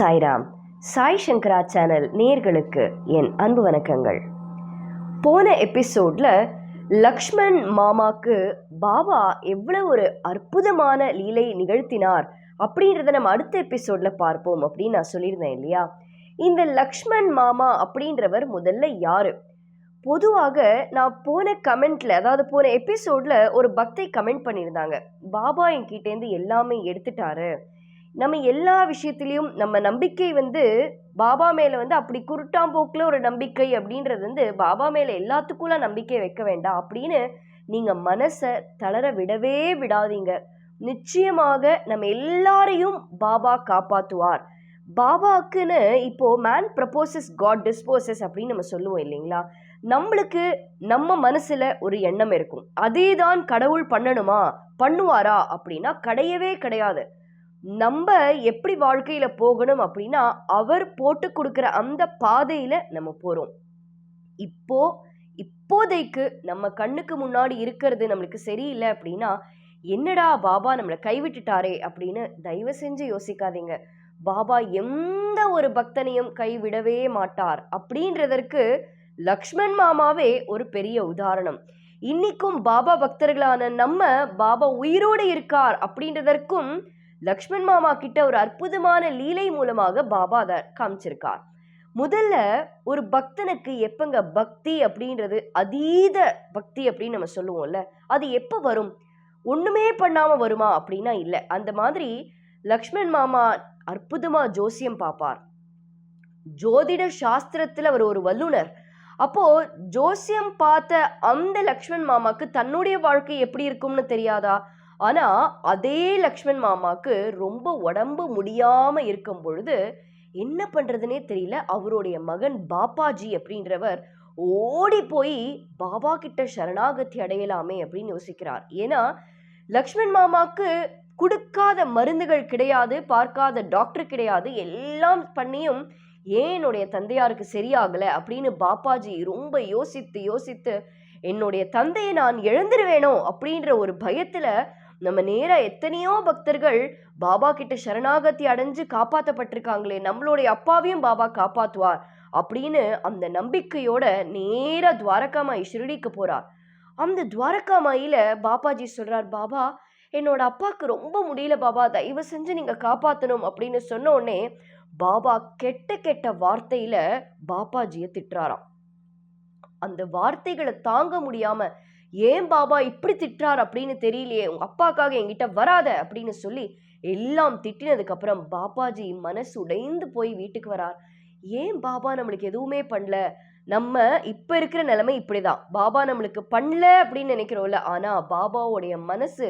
சாய்ராம் சாய் சங்கரா channel நேர்களுக்கு என் அன்பு வணக்கங்கள். போன எபிசோடில் லக்ஷ்மண் மாமாக்கு பாபா எவ்வளோ ஒரு அற்புதமான லீலை நிகழ்த்தினார் அப்படின்றத நம்ம அடுத்த எபிசோடில் பார்ப்போம் அப்படின்னு நான் சொல்லியிருந்தேன் இல்லையா? இந்த லக்ஷ்மண் மாமா அப்படின்றவர் முதல்ல யார்? பொதுவாக நான் போன கமெண்ட்ல அதாவது போன எபிசோட்ல ஒரு பக்தை கமெண்ட் பண்ணியிருந்தாங்க. பாபா என்கிட்டேருந்து எல்லாமே எடுத்துட்டாரு. நம்ம எல்லா விஷயத்துலேயும் நம்ம நம்பிக்கை வந்து பாபா மேலே வந்து அப்படி குருட்டாம்போக்கில் ஒரு நம்பிக்கை அப்படின்றது வந்து பாபா மேலே எல்லாத்துக்குள்ள நம்பிக்கை வைக்க வேண்டாம் அப்படின்னு நீங்கள் மனசை தளர விடவே விடாதீங்க. நிச்சயமாக நம்ம எல்லாரையும் பாபா காப்பாற்றுவார் பாபாக்குன்னு இப்போ மேன் ப்ரப்போசஸ் காட் டிஸ்போசஸ் அப்படின்னு நம்ம சொல்லுவோம் இல்லைங்களா? நம்மளுக்கு நம்ம மனசுல ஒரு எண்ணம் இருக்கும். அதே தான் கடவுள் பண்ணணுமா? பண்ணுவாரா? அப்படின்னா கிடையவே கிடையாது. நம்ம எப்படி வாழ்க்கையில போகணும் அப்படின்னா அவர் போட்டு கொடுக்குற அந்த பாதையில நம்ம போறோம். இப்போ இப்போதைக்கு நம்ம கண்ணுக்கு முன்னாடி இருக்கிறது நம்மளுக்கு சரியில்லை அப்படின்னா என்னடா பாபா நம்மளை கைவிட்டுட்டாரே அப்படின்னு தயவு செஞ்சு யோசிக்காதீங்க. பாபா எந்த ஒரு பக்தனையும் கைவிடவே மாட்டார் அப்படின்றதற்கு லக்ஷ்மண் மாமாவே ஒரு பெரிய உதாரணம். இன்னைக்கும் பாபா பக்தர்களான நம்ம பாபா உயிரோடு இருக்கார் அப்படின்றதற்கும் லக்ஷ்மண் மாமா கிட்ட ஒரு அற்புதமான லீலை மூலமாக பாபா அதை காமிச்சிருக்கார். முதல்ல ஒரு பக்தனுக்கு எப்பங்க பக்தி அப்படின்றது அதீத பக்தி அப்படின்னு நம்ம சொல்லுவோம்ல அது எப்போ வரும்? ஒண்ணுமே பண்ணாம வருமா அப்படின்னா இல்லை. அந்த மாதிரி லக்ஷ்மண் மாமா அற்புதமா ஜோசியம் பார்ப்பார். ஜோதிட சாஸ்திரத்துல அவர் ஒரு வல்லுனர். அப்போ ஜோசியம் பார்த்த அந்த லக்ஷ்மண் மாமாக்கு தன்னுடைய வாழ்க்கை எப்படி இருக்கும்னு தெரியாதா? ஆனால் அதே லக்ஷ்மண் மாமாவுக்கு ரொம்ப உடம்பு முடியாமல் இருக்கும் பொழுது என்ன பண்ணுறதுனே தெரியல அவருடைய மகன் பாப்பாஜி அப்படின்றவர் ஓடி போய் பாபா கிட்ட சரணாகதி அடையலாமே அப்படின்னு யோசிக்கிறார். ஏன்னா லக்ஷ்மண் மாமாவுக்கு கொடுக்காத மருந்துகள் கிடையாது பார்க்காத டாக்டர் கிடையாது எல்லாம் பண்ணியும் ஏன் என்னுடைய தந்தையாருக்கு சரியாகலை அப்படின்னு பாப்பாஜி ரொம்ப யோசித்து யோசித்து என்னுடைய தந்தையை நான் இழந்துருவேனோ அப்படின்ற ஒரு பயத்தில் நம்ம நேராக எத்தனையோ பக்தர்கள் பாபா கிட்ட சரணாகத்தி அடைஞ்சு காப்பாற்றப்பட்டிருக்காங்களே நம்மளுடைய அப்பாவையும் பாபா காப்பாற்றுவார் அப்படின்னு அந்த நம்பிக்கையோட நேராக துவாரகாமாய் ஷிரடிக்கு போகிறார் அந்த துவாரகாமாயில பாபாஜி சொல்கிறார் பாபா என்னோட அப்பாவுக்கு ரொம்ப முடியல பாபா தயவு செஞ்சு நீங்கள் காப்பாற்றணும் அப்படின்னு சொன்ன உடனே பாபா கெட்ட கெட்ட வார்த்தையில் பாபாஜியை திட்டுறாராம். அந்த வார்த்தைகளை தாங்க முடியாமல் ஏன் பாபா இப்படி திட்டுறார் அப்படின்னு தெரியலையே உங்கள் அப்பாக்காக என்கிட்ட வராத அப்படின்னு சொல்லி எல்லாம் திட்டினதுக்கப்புறம் பாப்பாஜி பாபாஜி மனசு உடைந்து போய் வீட்டுக்கு வரார். ஏன் பாபா நம்மளுக்கு எதுவுமே பண்ணல? நம்ம இப்போ இருக்கிற நிலைமை இப்படிதான். பாபா நம்மளுக்கு பண்ணல அப்படின்னு நினைக்கிறோம்ல ஆனால் பாபாவுடைய மனசு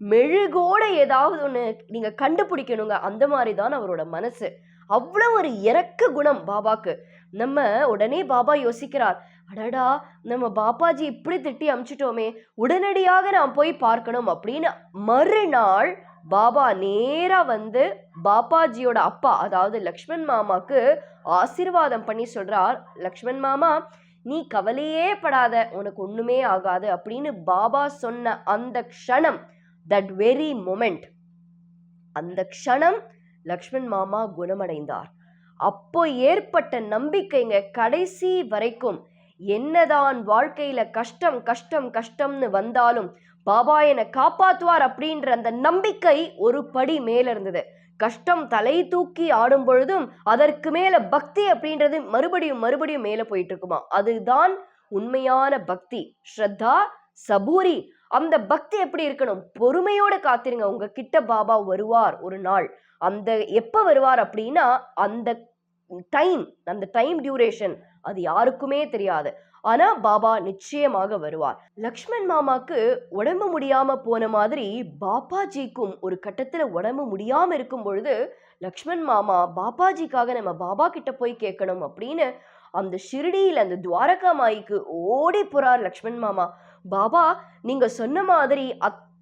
மெழுகோட ஏதாவது ஒன்று நீங்கள் கண்டுபிடிக்கணுங்க. அந்த மாதிரி தான் அவரோட மனசு. அவ்வளோ ஒரு இறக்க குணம் பாபாக்கு. நம்ம உடனே பாபா யோசிக்கிறார் அடடா நம்ம பாப்பாஜி இப்படி திட்டி அமிச்சிட்டோமே உடனடியாக நான் போய் பார்க்கணும் அப்படின்னு மறுநாள் பாபா நேராக வந்து பாப்பாஜியோட அப்பா அதாவது லக்ஷ்மண் மாமாக்கு ஆசீர்வாதம் பண்ணி சொல்கிறார் லக்ஷ்மண் மாமா நீ கவலையே படாத உனக்கு ஒன்றுமே ஆகாது அப்படின்னு பாபா சொன்ன அந்த க்ஷணம் தட் வெரி மொமெண்ட் அந்த க்ஷணம் லக்ஷ்மண் மாமா குணமடைந்தார். அப்போ ஏற்பட்ட நம்பிக்கைங்க கடைசி வரைக்கும் என்னதான் வாழ்க்கையில கஷ்டம் கஷ்டம் கஷ்டம்னு வந்தாலும் பாபா என்னை காப்பாத்துவார் அப்படின்ற அந்த நம்பிக்கை ஒரு படி மேல இருந்தது. கஷ்டம் தலை தூக்கி ஆடும் பொழுதும் அதற்கு மேல பக்தி அப்படின்றது மறுபடியும் மறுபடியும் மேல போயிட்டு இருக்குமா? அதுதான் உண்மையான பக்தி. ஸ்ரத்தா சபூரி அந்த பக்தி எப்படி இருக்கணும்? பொறுமையோட காத்திருங்க. உங்க கிட்ட பாபா வருவார் ஒரு நாள். அந்த எப்ப வருவார் அப்படின்னா அந்த டைம் அந்த டைம் டியூரேஷன் அது யாருக்குமே தெரியாது. ஆனா பாபா நிச்சயமாக வருவார். லக்ஷ்மண் மாமாக்கு உடம்பு முடியாம போன மாதிரி பாப்பாஜிக்கும் ஒரு கட்டத்துல உடம்பு முடியாம இருக்கும் பொழுது லக்ஷ்மண் மாமா பாப்பாஜிக்காக நம்ம பாபா கிட்ட போய் கேட்கணும் அப்படின்னு அந்த ஷிரடியில் அந்த துவாரகா மாய்க்கு ஓடி போறார் லக்ஷ்மண் மாமா. பாபா நீங்க சொன்ன மாதிரி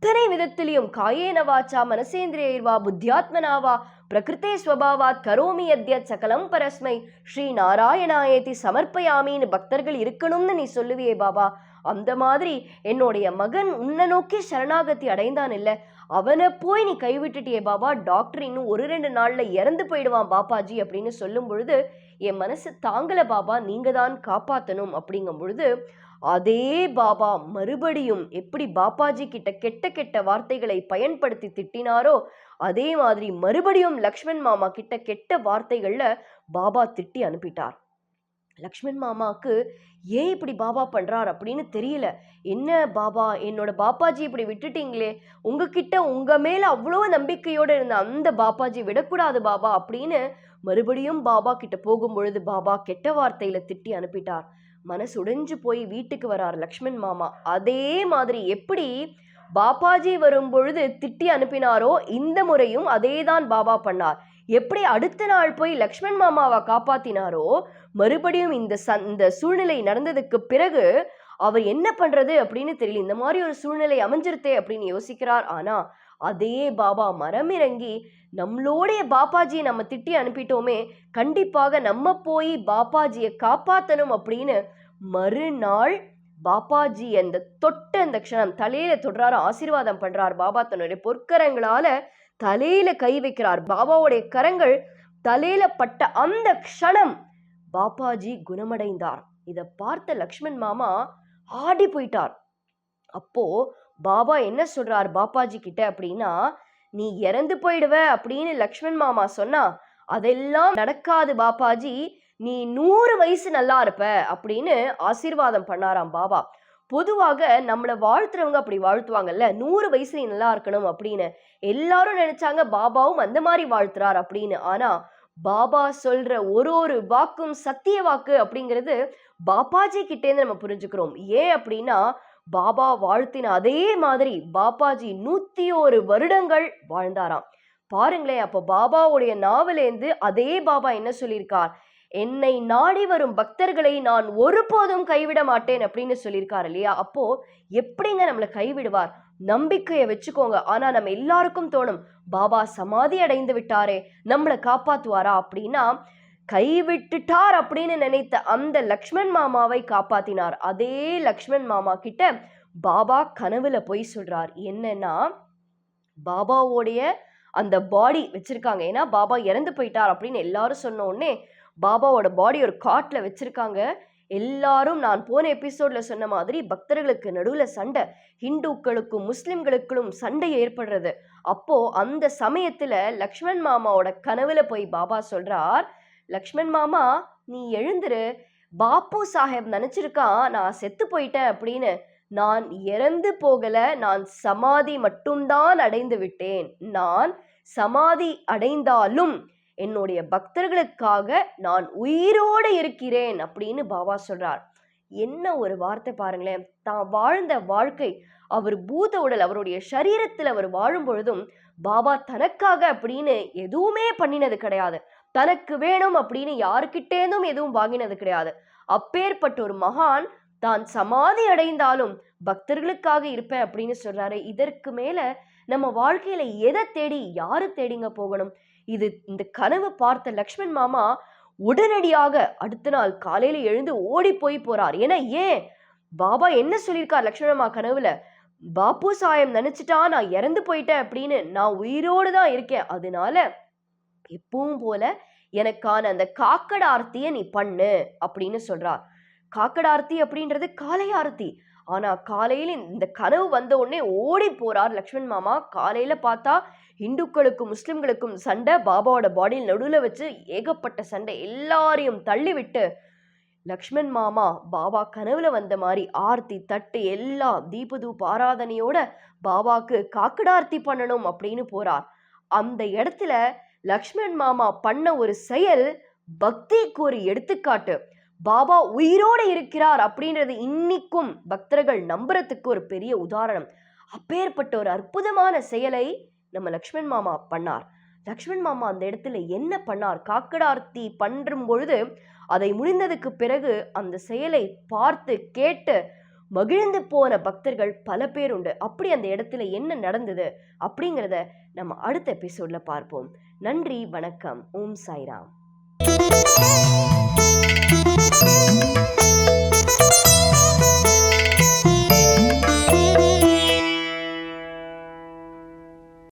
அத்தனை விதத்திலையும் காயேன வாச்சா மனசேந்திரியர்வா புத்தியாத்மனாவா பிரகிருத்தே ஸ்வபாவாத் கரோமி அத்திய சகலம் பரஸ்மை ஸ்ரீ நாராயணாயேதி சமர்ப்பயாமின்னு பக்தர்கள் இருக்கணும்னு நீ சொல்லுவியே பாபா. அந்த மாதிரி என்னுடைய மகன் உன்னை நோக்கி சரணாகதி அடைந்தான் இல்லை. அவனை போய் நீ கைவிட்டுட்டியே பாபா. டாக்டர் இன்னும் ஒரு ரெண்டு நாளில் இறந்து போயிடுவான் பாப்பாஜி அப்படின்னு சொல்லும் பொழுது என் மனசு தாங்கல பாபா நீங்கள் தான் காப்பாற்றணும் அப்படிங்கும் பொழுது அதே பாபா மறுபடியும் எப்படி பாப்பாஜி கிட்ட கெட்ட கெட்ட வார்த்தைகளை பயன்படுத்தி திட்டினாரோ அதே மாதிரி மறுபடியும் லக்ஷ்மண் மாமா கிட்ட கெட்ட வார்த்தைகளில் பாபா திட்டி அனுப்பிட்டார். லக்ஷ்மண் மாமாவுக்கு ஏன் இப்படி பாபா பண்ணுறார் அப்படின்னு தெரியல. என்ன பாபா என்னோட பாப்பாஜி இப்படி விட்டுட்டீங்களே உங்ககிட்ட உங்க மேலே அவ்வளோ நம்பிக்கையோடு இருந்த அந்த பாப்பாஜி விடக்கூடாது பாபா அப்படின்னு மறுபடியும் பாபா கிட்ட போகும் பொழுது பாபா கெட்ட வார்த்தையில் திட்டி அனுப்பிட்டார். மனசு உடைஞ்சு போய் வீட்டுக்கு வரார் லக்ஷ்மண் மாமா. அதே மாதிரி எப்படி பாப்பாஜி வரும் பொழுது திட்டி அனுப்பினாரோ இந்த முறையும் அதே தான் பாபா பண்ணார். எப்படி அடுத்த நாள் போய் லக்ஷ்மண் மாமாவை காப்பாத்தினாரோ மறுபடியும் இந்த சந் இந்த சூழ்நிலை நடந்ததுக்கு பிறகு அவர் என்ன பண்றது அப்படின்னு தெரியல. இந்த மாதிரி ஒரு சூழ்நிலை அமைஞ்சிருத்தே அப்படின்னு யோசிக்கிறார். ஆனா அதே பாபா மரமிறங்கி நம்மளோடைய பாப்பாஜியை நம்ம திட்டி அனுப்பிட்டோமே கண்டிப்பாக நம்ம போய் பாப்பாஜியை காப்பாத்தணும் அப்படின்னு மறுநாள் பாப்பாஜி அந்த தொட்ட அந்த க்ஷணம் தலையில தொடுறாரு ஆசீர்வாதம் பண்றார் பாபா தன்னுடைய பொற்கரங்களால தலையில கை வைக்கிறார். பாபாவுடைய கரங்கள் தலையில பட்ட அந்த க்ஷணம் பாப்பாஜி குணமடைந்தார். இதை பார்த்த லக்ஷ்மண் மாமா ஆடி போயிட்டார். அப்போ பாபா என்ன சொல்றார் பாப்பாஜி கிட்ட அப்படின்னா நீ இறந்து போயிடுவ அப்படின்னு லக்ஷ்மண் மாமா சொன்னா அதெல்லாம் நடக்காது பாப்பாஜி நீ நூறு வயசு நல்லா இருப்ப அப்படின்னு ஆசீர்வாதம் பண்ணாராம் பாபா. பொதுவாக நம்மளை வாழ்த்துறவங்க அப்படி வாழ்த்துவாங்கல்ல? நூறு வயசு நீ நல்லா இருக்கணும் அப்படின்னு. எல்லாரும் நினைச்சாங்க பாபாவும் அந்த மாதிரி வாழ்த்துறார் அப்படின்னு. ஆனா பாபா சொல்ற ஒரு ஒரு வாக்கும் சத்திய வாக்கு அப்படிங்கிறது பாப்பாஜி கிட்டேருந்து நம்ம புரிஞ்சுக்கிறோம். ஏன் அப்படின்னா பாபா வாழ்த்தின அதே மாதிரி பாப்பாஜி நூத்தி ஒரு வருடங்கள் வாழ்ந்தாராம். பாருங்களேன் அப்போ பாபாவுடைய நாவலேந்து அதே பாபா என்ன சொல்லியிருக்கார்? என்னை நாடி வரும் பக்தர்களை நான் ஒருபோதும் கைவிட மாட்டேன் அப்படின்னு சொல்லியிருக்கார் இல்லையா? அப்போ எப்படிங்க நம்மளை கைவிடுவார்? நம்பிக்கையை வச்சுக்கோங்க. ஆனா நம்ம எல்லாருக்கும் தோணும் பாபா சமாதி அடைந்து விட்டாரே நம்மளை காப்பாத்துவாரா அப்படின்னா கைவிட்டுட்டார் அப்படின்னு நினைத்த அந்த லக்ஷ்மண் மாமாவை காப்பாத்தினார். அதே லக்ஷ்மண் மாமா கிட்ட பாபா கனவுல போய் சொல்றார். என்னன்னா பாபாவோடைய அந்த பாடி வச்சிருக்காங்க. ஏன்னா பாபா இறந்து போயிட்டார் அப்படின்னு எல்லாரும் சொன்ன உடனே பாபாவோட பாடி ஒரு காட்டில் வச்சிருக்காங்க. எல்லாரும் நான் போன எபிசோடில் சொன்ன மாதிரி பக்தர்களுக்கு நடுவில் சண்டை. ஹிந்துக்களுக்கும் முஸ்லிம்களுக்கும் சண்டை ஏற்படுறது. அப்போது அந்த சமயத்தில் லக்ஷ்மண் மாமாவோட கனவுல போய் பாபா சொல்கிறார் லக்ஷ்மண் மாமா நீ எழுந்துரு. பாப்பு சாஹேப் நினச்சிருக்கான் நான் செத்து போயிட்டேன் அப்படின்னு. நான் இறந்து போகல நான் சமாதி மட்டும்தான் அடைந்து விட்டேன். நான் சமாதி அடைந்தாலும் என்னுடைய பக்தர்களுக்காக நான் உயிரோடு இருக்கிறேன் அப்படின்னு பாபா சொல்றார். என்ன ஒரு வார்த்தை பாருங்களேன். தான் வாழ்ந்த வாழ்க்கை அவர் பூத உடல் அவருடைய சரீரத்தில் அவர் வாழும் பொழுதும் பாபா தனக்காக அப்படின்னு எதுவுமே பண்ணினது கிடையாது. தனக்கு வேணும் அப்படின்னு யாருக்கிட்டேனும் எதுவும் வாங்கினது கிடையாது. அப்பேற்பட்ட ஒரு மகான் தான் சமாதி அடைந்தாலும் பக்தர்களுக்காக இருப்பேன் அப்படின்னு சொல்றாரு. இதற்கு மேல நம்ம வாழ்க்கையில எதை தேடி யாரு தேடிங்க போகணும்? இது இந்த கனவு பார்த்த லக்ஷ்மண் மாமா உடனடியாக அடுத்த நாள் காலையில எழுந்து ஓடி போய் போறார். ஏன்னா ஏன்? பாபா என்ன சொல்லியிருக்கார் லக்ஷ்மண் மாமா கனவுல? பாப்பு சாயம் நினைச்சிட்டா நான் இறந்து போயிட்டேன் அப்படின்னு நான் உயிரோடு தான் இருக்கேன். அதனால எப்பவும் போல எனக்கான அந்த காக்கட ஆர்த்தியை நீ பண்ணு அப்படின்னு சொல்றார். காக்கட ஆர்த்தி அப்படின்றது காலை ஆர்த்தி. ஆனா காலையில இந்த கனவு வந்த உடனே ஓடி போறார் லக்ஷ்மண் மாமா. காலையில பார்த்தா ஹிந்துக்களுக்கும் முஸ்லிம்களுக்கும் சண்டை பாபாவோட பாடியில் நடுவில் வச்சு ஏகப்பட்ட சண்டை. எல்லாரையும் தள்ளிவிட்டு லக்ஷ்மண் மாமா பாபா கனவுல வந்த மாதிரி ஆர்த்தி தட்டு எல்லாம் தீபதூப் ஆராதனையோட பாபாக்கு காக்கடார்த்தி பண்ணணும் அப்படின்னு போறார். அந்த இடத்துல லக்ஷ்மண் மாமா பண்ண ஒரு செயல் பக்திக்கு ஒரு எடுத்துக்காட்டு. பாபா உயிரோடு இருக்கிறார் அப்படின்றது இன்னிக்கும் பக்தர்கள் நம்புறதுக்கு ஒரு பெரிய உதாரணம். அப்பேற்பட்ட ஒரு அற்புதமான செயலை நம்ம லக்ஷ்மண் மாமா பண்ணார். லக்ஷ்மண் மாமா அந்த இடத்துல என்ன பண்ணார்? காக்கடார்த்தி பண்ணும் பொழுது அதை முடிந்ததுக்கு பிறகு அந்த செயலை பார்த்து கேட்டு மகிழ்ந்து போன பக்தர்கள் பல பேர் உண்டு. அப்படி அந்த இடத்துல என்ன நடந்தது? அப்படிங்கிறத நம்ம அடுத்த எபிசோட்ல பார்ப்போம். நன்றி வணக்கம். ஓம் சாய்ராம்.